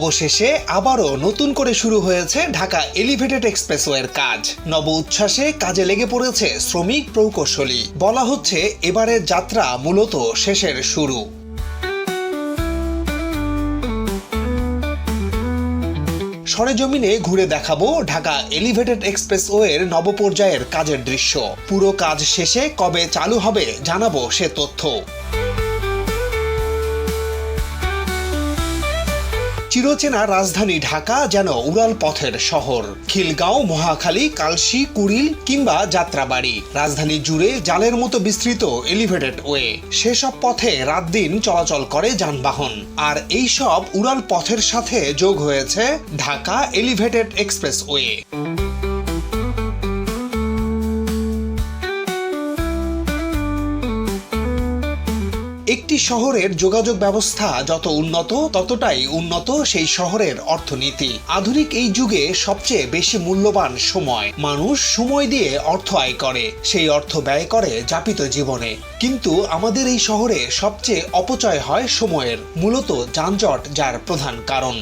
অবশেষে আবারও নতুন করে শুরু হয়েছে ঢাকা এলিভেটেড এক্সপ্রেসওয়ের কাজ। নব উচ্ছ্বাসে কাজে লেগে পড়েছে শ্রমিক প্রকৌশলী। বলা হচ্ছে এবারের যাত্রা মূলত শেষের শুরু। সরেজমিনে ঘুরে দেখাবো ঢাকা এলিভেটেড এক্সপ্রেসওয়ের নবপর্যায়ের কাজের দৃশ্য। পুরো কাজ শেষে কবে চালু হবে জানাব সে তথ্য। চিরচেনা রাজধানী ঢাকা যেন উড়াল পথের শহর। খিলগাঁও, মহাখালী, কালশি, কুড়িল কিংবা যাত্রাবাড়ি। রাজধানী জুড়ে জালের মতো বিস্তৃত এলিভেটেড ওয়ে। সেসব পথে রাত দিন চলাচল করে যানবাহন। আর এই সব উড়াল পথের সাথে যোগ হয়েছে ঢাকা এলিভেটেড এক্সপ্রেস ওয়ে একটি শহরের যোগাযোগ ব্যবস্থা যত উন্নত, ততটাই উন্নত সেই শহরের অর্থনীতি। আধুনিক এই যুগে সবচেয়ে বেশি মূল্যবান সময়। মানুষ সময় দিয়ে অর্থ আয় করে, সেই অর্থ ব্যয় করে যাপিত জীবনে। কিন্তু আমাদের এই শহরে সবচেয়ে অপচয় হয় সময়ের, মূলত যানজট, যার প্রধান কারণ।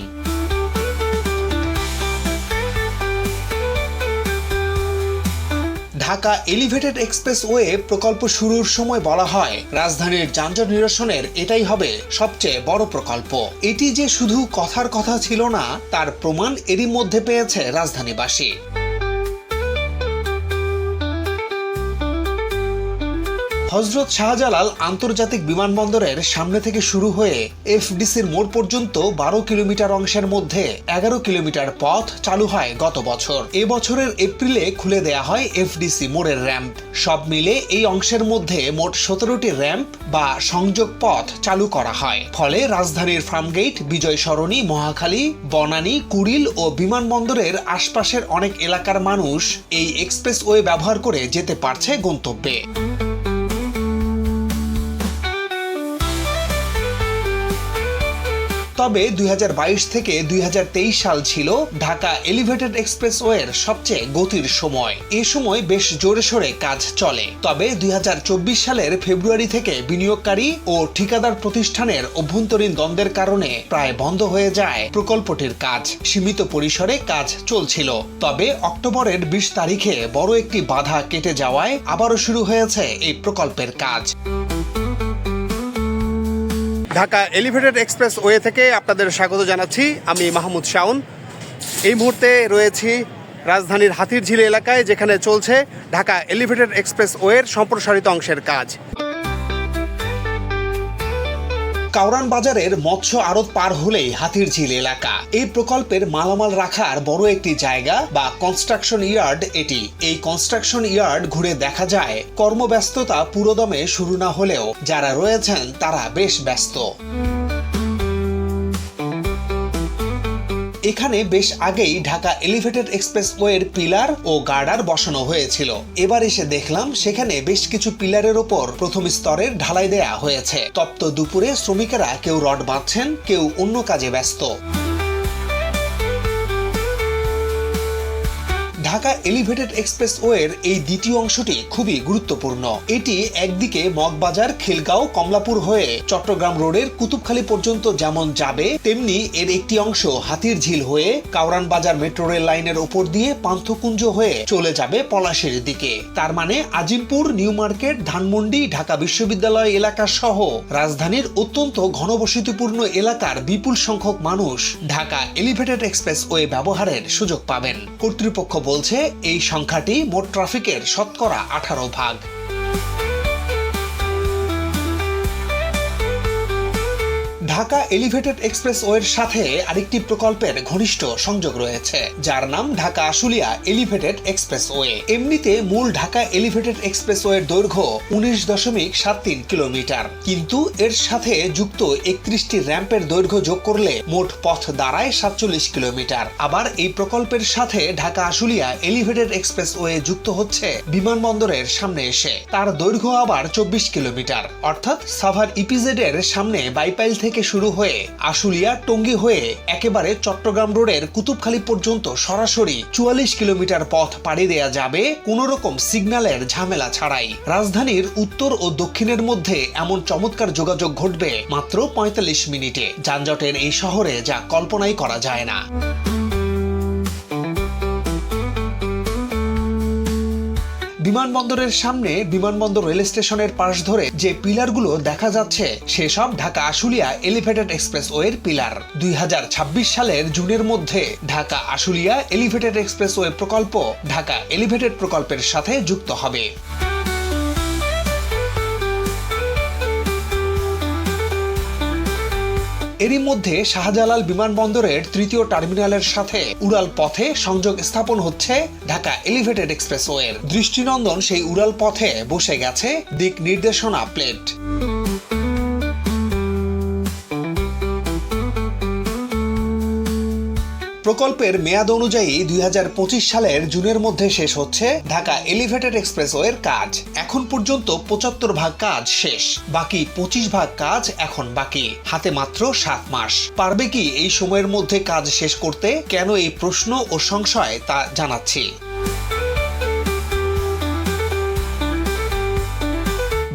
ঢাকা এলিভেটেড এক্সপ্রেসওয়ে প্রকল্প শুরুর সময় বলা হয়, রাজধানীর যানজট নিরসনের এটাই হবে সবচেয়ে বড় প্রকল্প। এটি যে শুধু কথার কথা ছিল না, তার প্রমাণ এরই মধ্যে পেয়েছে রাজধানীবাসী। হজরত শাহজালাল আন্তর্জাতিক বিমানবন্দরের সামনে থেকে শুরু হয়ে এফডিসির মোড় পর্যন্ত বারো কিলোমিটার অংশের মধ্যে এগারো কিলোমিটার পথ চালু হয় গত বছর। এ বছরের এপ্রিলে খুলে দেয়া হয় এফডিসি মোড়ের র্যাম্প। সব মিলে এই অংশের মধ্যে মোট সতেরোটি র্যাম্প বা সংযোগ পথ চালু করা হয়। ফলে রাজধানীর ফার্মগেট বিজয় সরণি মহাখালী, বনানী, কুড়িল ও বিমানবন্দরের আশপাশের অনেক এলাকার মানুষ এই এক্সপ্রেসওয়ে ব্যবহার করে যেতে পারছে গন্তব্যে। তবে দুই হাজার বাইশ থেকে দুই হাজার তেইশ সাল ছিল ঢাকা এলিভেটেড এক্সপ্রেসওয়ের সবচেয়ে গতির সময়। এ সময় বেশ জোরে সোরে কাজ চলে। তবে দুই হাজার চব্বিশ সালের ফেব্রুয়ারি থেকে বিনিয়োগকারী ও ঠিকাদার প্রতিষ্ঠানের অভ্যন্তরীণ দ্বন্দ্বের কারণে প্রায় বন্ধ হয়ে যায় প্রকল্পটির কাজ। সীমিত পরিসরে কাজ চলছিল। তবে অক্টোবরের বিশ তারিখে বড় একটি বাধা কেটে যাওয়ায় আবারও শুরু হয়েছে এই প্রকল্পের কাজ। ঢাকা এলিভেটেড এক্সপ্রেস ওয়ে থেকে আপনাদের স্বাগত জানাচ্ছি। আমি মাহমুদ শাওন। এই মুহূর্তে রয়েছি রাজধানীর হাতিরঝিল এলাকায়, যেখানে চলছে ঢাকা এলিভেটেড এক্সপ্রেস ওয়ের সম্প্রসারিত অংশের কাজ। কাউরান বাজারের মৎস্য আড়ত পার হলেই হাতির ঝিল এলাকা। এই প্রকল্পের মালামাল রাখার বড় একটি জায়গা বা কনস্ট্রাকশন ইয়ার্ড এটি। এই কনস্ট্রাকশন ইয়ার্ড ঘুরে দেখা যায় কর্মব্যস্ততা পুরোদমে শুরু না হলেও যারা রয়েছেন তারা বেশ ব্যস্ত। এখানে বেশ আগেই ঢাকা এলিভেটেড এক্সপ্রেসওয়ের পিলার ও গার্ডার বসানো হয়েছিল। এবার এসে দেখলাম সেখানে বেশ কিছু পিলারের ওপর প্রথম স্তরের ঢালাই দেয়া হয়েছে। তপ্ত দুপুরে শ্রমিকেরা কেউ রড বাঁধছেন, কেউ অন্য কাজে ব্যস্ত। ঢাকা এলিভেটেড এক্সপ্রেসওয়ের এই দ্বিতীয় অংশটি খুবই গুরুত্বপূর্ণ। এটি একদিকে মগবাজার, খিলগাঁও, কমলাপুর হয়ে চট্টগ্রাম রোডের কুতুবখালী পর্যন্ত যেমন যাবে, তেমনি এর একটি অংশ হাতির ঝিল হয়ে কাউরান বাজার মেট্রো রেল লাইনের ওপর দিয়ে পান্থকুঞ্জ হয়ে চলে যাবে পলাশের দিকে। তার মানে আজিমপুর, নিউ মার্কেট, ধানমন্ডি, ঢাকা বিশ্ববিদ্যালয় এলাকা সহ রাজধানীর অত্যন্ত ঘনবসতিপূর্ণ এলাকার বিপুল সংখ্যক মানুষ ঢাকা এলিভেটেড এক্সপ্রেসওয়ে ব্যবহারের সুযোগ পাবেন। কর্তৃপক্ষ বলছে এই সংখ্যাটি মোট ট্রাফিকের শতকরা আঠারো ভাগ। ঢাকা এলিভেটেড এক্সপ্রেসওয়ের সাথে আরেকটি প্রকল্পের ঘনিষ্ঠ সংযোগ রয়েছে, যার নাম ঢাকা আশুলিয়া এলিভেটেড এক্সপ্রেসওয়ে এমনিতে মূল ঢাকা এলিভেটেড এক্সপ্রেসওয়ের দৈর্ঘ্য উনিশ দশমিক সাত তিন কিলোমিটার। কিন্তু এর সাথে যুক্ত একত্রিশটি র্যাম্পের দৈর্ঘ্য যোগ করলে মোট পথ দাঁড়ায় সাতচল্লিশ কিলোমিটার। আবার এই প্রকল্পের সাথে ঢাকা আশুলিয়া এলিভেটেড এক্সপ্রেসওয়ে যুক্ত হচ্ছে বিমানবন্দরের সামনে এসে। তার দৈর্ঘ্য আবার চব্বিশ কিলোমিটার। অর্থাৎ সাভার ইপিজেড এর সামনে বাইপাইল থেকে শুরু হয়ে আশুলিয়া টঙ্গী হয়ে একেবারে চট্টগ্রাম রোডের কুতুবখালী পর্যন্ত সরাসরি চুয়াল্লিশ কিলোমিটার পথ পাড়ি দেয়া যাবে কোনো রকম সিগন্যালের ঝামেলা ছাড়াই। রাজধানীর উত্তর ও দক্ষিণের মধ্যে এমন চমৎকার যোগাযোগ ঘটবে মাত্র পঁয়তাল্লিশ মিনিটে। যানজটের এই শহরে যা কল্পনাই করা যায় না। বিমানবন্দরের সামনে বিমানবন্দর রেল স্টেশনের পাশ ধরে যে পিলারগুলো দেখা যাচ্ছে সেসব ঢাকা আশুলিয়া এলিভেটেড এক্সপ্রেসওয়ের পিলার। দুই হাজার ছাব্বিশ সালের জুনের মধ্যে ঢাকা আশুলিয়া এলিভেটেড এক্সপ্রেসওয়ে প্রকল্প ঢাকা এলিভেটেড প্রকল্পের সাথে যুক্ত হবে। এরই মধ্যে শাহজালাল বিমানবন্দরের তৃতীয় টার্মিনালের সাথে উড়াল পথে সংযোগ স্থাপন হচ্ছে ঢাকা এলিভেটেড এক্সপ্রেসওয়ের। দৃষ্টিনন্দন সেই উড়াল পথে বসে গেছে দিক নির্দেশনা প্লেট। প্রকল্পের মেয়াদ অনুযায়ী দুই হাজার পঁচিশ সালের জুনের মধ্যে শেষ হচ্ছে ঢাকা এলিভেটেড এক্সপ্রেসওয়ের কাজ। এখন পর্যন্ত পঁচাত্তর ভাগ কাজ শেষ। বাকি পঁচিশ ভাগ কাজ এখন বাকি। হাতে মাত্র সাত মাস। পারবে কি এই সময়ের মধ্যে কাজ শেষ করতে? কেন এই প্রশ্ন ও সংশয় তা জানাচ্ছি।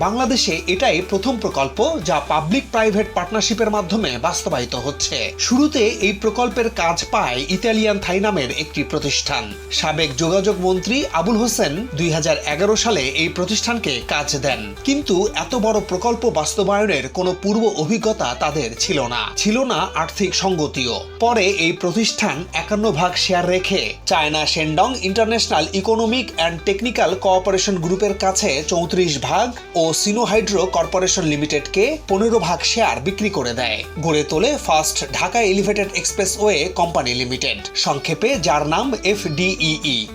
বাংলাদেশে এটাই প্রথম প্রকল্প যা পাবলিক প্রাইভেট পার্টনারশিপের মাধ্যমে বাস্তবায়িত হচ্ছে। শুরুতে এই প্রকল্পের কাজ পায় ইতালিয়ান থাই নামের একটি প্রতিষ্ঠান। সাবেক যোগাযোগ মন্ত্রী আবুল হোসেন দুই হাজার এগারো সালে এই প্রতিষ্ঠানকে কাজ দেন। কিন্তু এত বড় প্রকল্প বাস্তবায়নের কোনো পূর্ব অভিজ্ঞতা তাদের ছিল না। ছিল না আর্থিক সঙ্গতিও। পরে এই প্রতিষ্ঠান একান্ন ভাগ শেয়ার রেখে China Shandong international economic and technical cooperation গ্রুপের কাছে চৌত্রিশ ভাগ ও সিনোহাইড্রো কর্পোরেশন লিমিটেডকে পনেরো ভাগ শেয়ার বিক্রি করে দেয়। গড়ে তোলে first Dhaka elevated expressway company limited. সংক্ষেপে, যার নাম এফডিইই।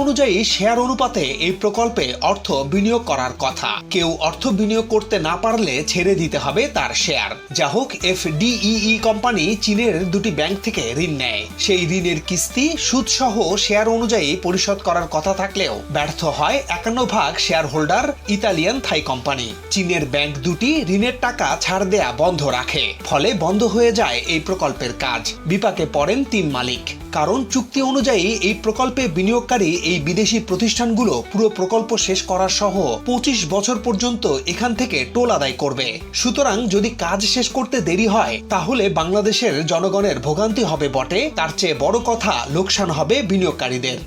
অনুযায়ী শেয়ার অনুপাতে এই প্রকল্পে অর্থ বিনিয়োগ করার কথা। কেউ অর্থ বিনিয়োগ করতে না পারলে ছেড়ে দিতে হবে তার শেয়ার। যা হোক, এফডিইই কোম্পানি চীনের দুটি ব্যাংক থেকে ঋণ নেয়। সেই ঋণের কিস্তি, সুদসহ শেয়ার অনুযায়ী পরিশোধ করার কথা থাকলেও ব্যর্থ হয় একান্ন ভাগ share holder Italian Thai company. চীনের ব্যাংক দুটি ঋণের টাকা ছাড় দেয়া বন্ধ রাখে, ফলে বন্ধ হয়ে যায় এই প্রকল্পের কাজ। বিপাকে পড়েন তিন মালিক। কারণ চুক্তি অনুযায়ী এই প্রকল্পে বিনিয়োগকারী এই বিদেশি প্রতিষ্ঠানগুলো পুরো প্রকল্প শেষ করার সহ পঁচিশ বছর পর্যন্ত এখান থেকে টোল আদায় করবে। সুতরাং যদি কাজ শেষ করতে দেরি হয়, তাহলে বাংলাদেশের জনগণের ভোগান্তি হবে বটে। তার চেয়ে বড় কথা লোকসান হবে বিনিয়োগকারীদের।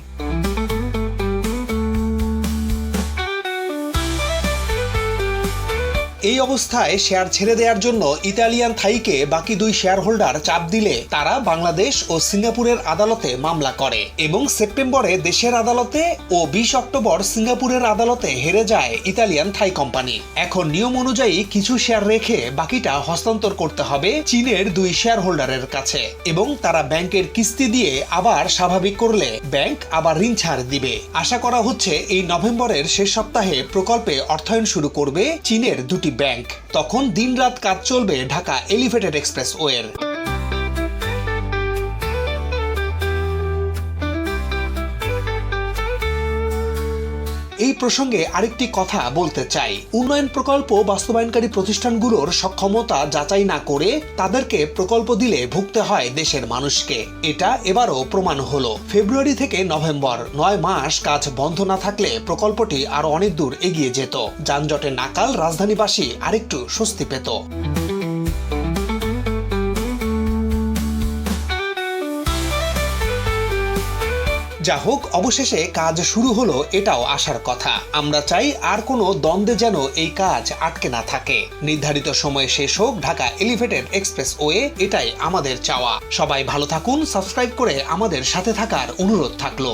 এই অবস্থায় শেয়ার ছেড়ে দেওয়ার জন্য ইতালিয়ান থাইকে বাকি দুই শেয়ার হোল্ডার চাপ দিলে তারা বাংলাদেশ ও সিঙ্গাপুরের আদালতে মামলা করে এবং সেপ্টেম্বরে দেশের আদালতে ও বিশ অক্টোবর সিঙ্গাপুরের আদালতে হেরে যায় ইতালিয়ান থাই কোম্পানি। এখন নিয়ম অনুযায়ী কিছু শেয়ার রেখে বাকিটা হস্তান্তর করতে হবে চীনের দুই শেয়ার হোল্ডারের কাছে এবং তারা ব্যাংকের কিস্তি দিয়ে আবার স্বাভাবিক করলে ব্যাংক আবার ঋণ ছাড় দিবে। আশা করা হচ্ছে এই নভেম্বরের শেষ সপ্তাহে প্রকল্পে অর্থায়ন শুরু করবে চীনের দুটি ব্যাংক তখন দিনরাত কাজ চলবে ঢাকা এলিভেটেড এক্সপ্রেস ওয়ের এই প্রসঙ্গে আরেকটি কথা বলতে চাই। উন্নয়ন প্রকল্প বাস্তবায়নকারী প্রতিষ্ঠানগুলোর সক্ষমতা যাচাই না করে তাদেরকে প্রকল্প দিলে ভুগতে হয় দেশের মানুষকে। এটা এবারও প্রমাণ হলো। ফেব্রুয়ারি থেকে নভেম্বর, নয় মাস কাজ বন্ধ না থাকলে প্রকল্পটি আরও অনেক দূর এগিয়ে যেত। যানজটে নাকাল রাজধানীবাসী আরেকটু স্বস্তি পেত। যা হোক, অবশেষে কাজ শুরু হলো, এটাও আসার কথা। আমরা চাই আর কোনো দ্বন্দ্বে যেন এই কাজ আটকে না থাকে। নির্ধারিত সময়ে শেষ হোক, ঢাকা এলিভেটেড এক্সপ্রেস ওয়ে এটাই আমাদের চাওয়া। সবাই ভালো থাকুন, সাবস্ক্রাইব করে আমাদের সাথে থাকার অনুরোধ থাকল।